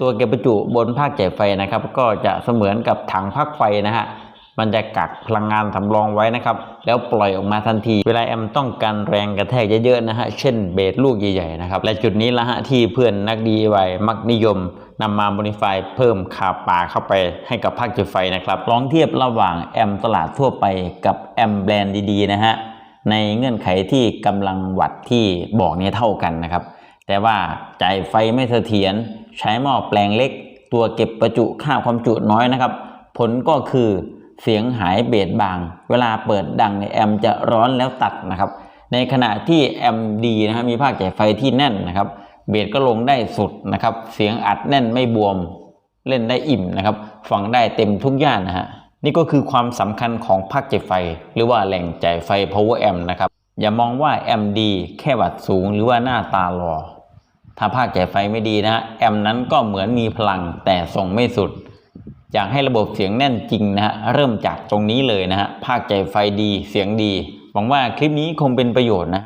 ตัวเก็บประจุบนภาคจ่ายไฟนะครับ ก็จะเสมือนกับถังพักไฟนะฮะมันจะกักพลังงานสำรองไว้นะครับ แล้วปล่อยออกมาทันที เวลาแอมต้องการแรงกระแทกเยอะๆนะฮะ เช่นเบสลูกใหญ่ๆนะครับ และจุดนี้ละฮะที่เพื่อนนักดีไวมักนิยมนำมาโมดิฟายเพิ่มคาปาเข้าไปให้กับภาคจุดไฟนะครับลองเทียบระหว่างแอมตลาดทั่วไปกับแอมแบรนด์ดีๆนะฮะ ในเงื่อนไขที่กำลังวัตต์ที่บอกเนี่ยเท่ากันนะครับ แต่ว่าจ่ายไฟไม่เสถียรใช้หม้อแปลงเล็ก ตัวเก็บประจุค่าความจุน้อยนะครับ ผลก็คือเสียงหายเบสบาง เวลาเปิดดังเนี่ยแอมจะร้อนแล้วตัดนะครับ ในขณะที่แอมดีนะครับมีภาคจ่ายไฟที่แน่นนะครับเบสก็ลงได้สุดนะครับ เสียงอัดแน่นไม่บวม เล่นได้อิ่มนะครับ ฟังได้เต็มทุกย่านนะฮะ นี่ก็คือความสำคัญของภาคจ่ายไฟ หรือว่าแหล่งจ่ายไฟ power amp นะครับ อย่ามองว่าแอมดีแค่วัดสูงหรือว่าหน้าตาหล่อ ถ้าภาคจ่ายไฟไม่ดีนะฮะแอมนั้นก็เหมือนมีพลังแต่ส่งไม่สุด อยากให้ระบบเสียงแน่นจริงนะฮะเริ่มจากตรงนี้เลยนะฮะภาคจ่ายไฟดีเสียงดีหวังว่าคลิปนี้คงเป็นประโยชน์นะ